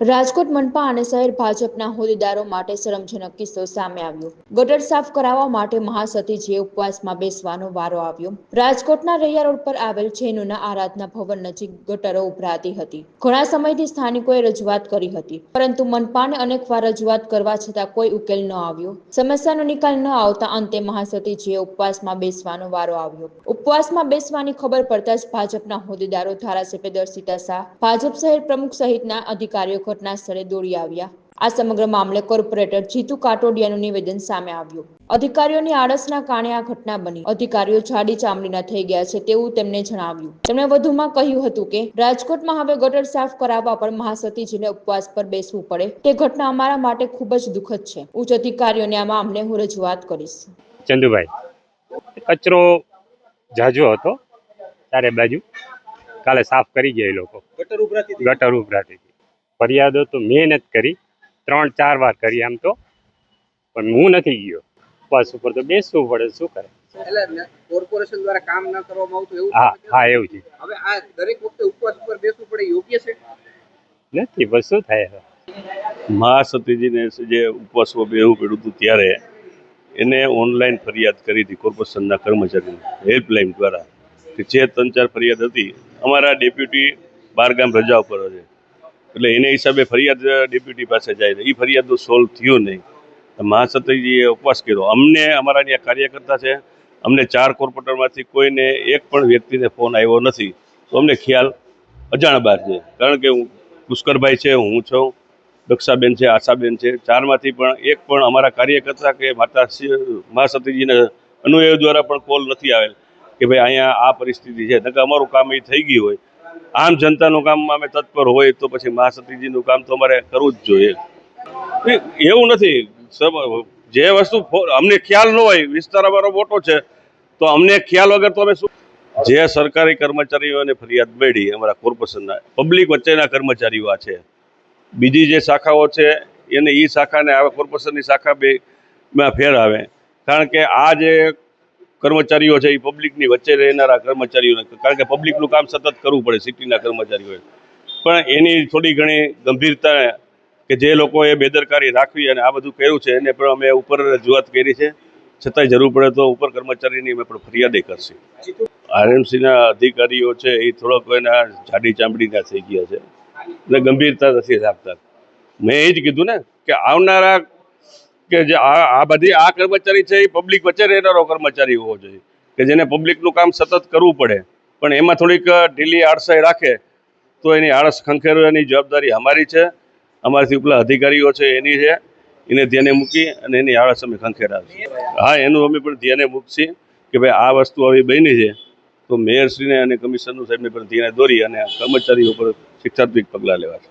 રાજકોટ મનપા અને શહેર ભાજપના હોદ્દેદારો માટે શરમજનક કિસ્સો સામે આવ્યો. ગટર સાફ કરાવવા માટે મહાસતીજીએ ઉપવાસમાં બેસવાનો વારો આવ્યો. રાજકોટના રૈયા રોડ પર આવેલ જૈનોના આરાધના ભવન નજીક ગટરો ઉભરાતી હતી. ઘણા સમયથી સ્થાનિકોએ રજૂઆત કરી હતી. પરંતુ મનપાને અનેકવાર રજૂઆત કરવા છતાં કોઈ ઉકેલ ન આવ્યો. સમસ્યાનો નિકાલ ન આવતા અંતે મહાસતીજીએ ઉપવાસમાં બેસવાનો વારો આવ્યો. ઉપવાસમાં બેસવાની ખબર પડતા જ ભાજપના હોદ્દેદારો ધારાસભ્ય દર્શિતા શાહ, ભાજપ શહેર પ્રમુખ સહિતના અધિકારીઓ ઘટના સ્થળે દોડી આવ્યા. આ સમગ્ર મામલે કોર્પોરેટર જીતુ કાટોડિયાનું નિવેદન સામે આવ્યું. અધિકારીઓની આળસના કારણે આ ઘટના બની. અધિકારીઓ જાડી ચામડીના થઈ ગયા છે તેવું તેમણે જણાવ્યું. તેમણે વધુમાં કહ્યું હતું કે રાજકોટમાં હવે ગટર સાફ કરાવવા પર મહાસતીજીને ઉપવાસ પર બેસવું પડે. તે ઘટના અમારા માટે ખૂબ જ દુઃખદ છે. ઉચ્ચ અધિકારીઓને આ મામલે હું રજૂઆત કરીશ. ચંદુભાઈ કચરો જાજો હતો ચારે બાજુ. કાલે સાફ કરી ગયા એ લોકો. ગટર ઉભરાતી ગટર ઉભરાતી હતી. ફરિયાદો તો મેં નથી કરી ત્રણ ચાર વાર કરી આમ તો. પણ હું નથી ગયો. ઉપવાસ ઉપર તો બેસવું પડે શું કરે? કોર્પોરેશન દ્વારા કામ ન કરવામાં આવતું એવું હા હા એવું છે. હવે આ દરેક વખતે ઉપવાસ ઉપર બેસવું પડે યોગ્ય છે? નથી બસ શું થાય મહાસતીજીને જે ઉપવાસમાં બેવું પડ્યું હતું ત્યારે એને ઓનલાઈન ફરિયાદ કરી હતી કોર્પોરેશનના કર્મચારીને હેલ્પલાઇન દ્વારા. કે જે ત્રણ ચાર ફરિયાદ હતી અમારા ડેપ્યુટી બારગામ રજા ઉપર છે એટલે એને હિસાબે ફરિયાદ ડેપ્યુટી પાસે જાય એ ફરિયાદનું સોલ્વ થયું નહીં. મહાસત્રીજીએ ઉપવાસ કર્યો. અમને અમારા ત્યાં કાર્યકર્તા છે, અમને ચાર કોર્પોરેટરમાંથી કોઈને એક પણ વ્યક્તિને ફોન આવ્યો નથી. તો અમને ખ્યાલ અજાણ બહાર છે. કારણ કે હું પુષ્કરભાઈ છે, હું છું, દક્ષાબેન છે, આશાબેન છે. ચારમાંથી પણ એક પણ અમારા કાર્યકર્તા કે માતા શ્રી- સતીજીના અનુયાયીઓ દ્વારા પણ કોલ નથી આવેલ કે ભાઈ અહીંયા આ પરિસ્થિતિ છે. નકર અમારું કામ એ થઈ ગયું હોય. આમ જનતાનું કામ અમે તત્પર હોય તો પછી મહાસતીજીનું કામ તો અમારે કરવું જ જોઈએ. એવું નથી. જે વસ્તુ અમને ખ્યાલ ન હોય, વિસ્તાર અમારો મોટો છે, તો અમને ખ્યાલ વગર તો અમે શું જે સરકારી કર્મચારીઓને ફરિયાદ મળી અમારા કોર્પોરેશનના, પબ્લિક વચ્ચેના કર્મચારીઓ આ છે. બીજી જે શાખાઓ છે, એને એ શાખાને આ કોર્પોરેશનની શાખા બે ફેર આવે. કારણ કે આ જે કર્મચારીઓ છે એ પબ્લિકની વચ્ચે રહેનારા કર્મચારીઓ કારણ કે પબ્લિકનું કામ સતત કરવું પડે સિટીના કર્મચારીઓએ. પણ એની થોડી ઘણી ગંભીરતા કે જે લોકોએ બેદરકારી રાખવી અને આ બધું કર્યું છે, એને પણ અમે ઉપર રજૂઆત કરી છે. છતાંય જરૂર પડે તો ઉપર કર્મચારીની અમે પણ ફરિયાદે કરશું. આરએમસીના અધિકારીઓ છે એ થોડોક એના જાડી ચામડીના થઈ ગયા છે. એટલે ગંભીરતા નથી રાખતા. મેં એ જ કીધું ને કે આવનારા કે જે આ બધી આ કર્મચારી છે એ પબ્લિક વચ્ચે રહેનારો કર્મચારી હોવો જોઈએ. કે જેને પબ્લિકનું કામ સતત કરવું પડે. પણ એમાં થોડીક ઢીલી આળસાઈ રાખે તો એની આળસ ખંખેરવાની જવાબદારી અમારી છે. અમારાથી ઉપલા અધિકારીઓ છે, એની છે. એને ધ્યાને મૂકી અને એની આળસ અમે ખંખેરાવીશું. હા, એનું અમે પણ ધ્યાને મૂકશી કે ભાઈ આ વસ્તુ આવી બની છે. તો મેયરશ્રીને અને કમિશનર સાહેબને પણ ધ્યાને દોરી અને કર્મચારીઓ પર શિક્ષાત્મક પગલાં લેવા છે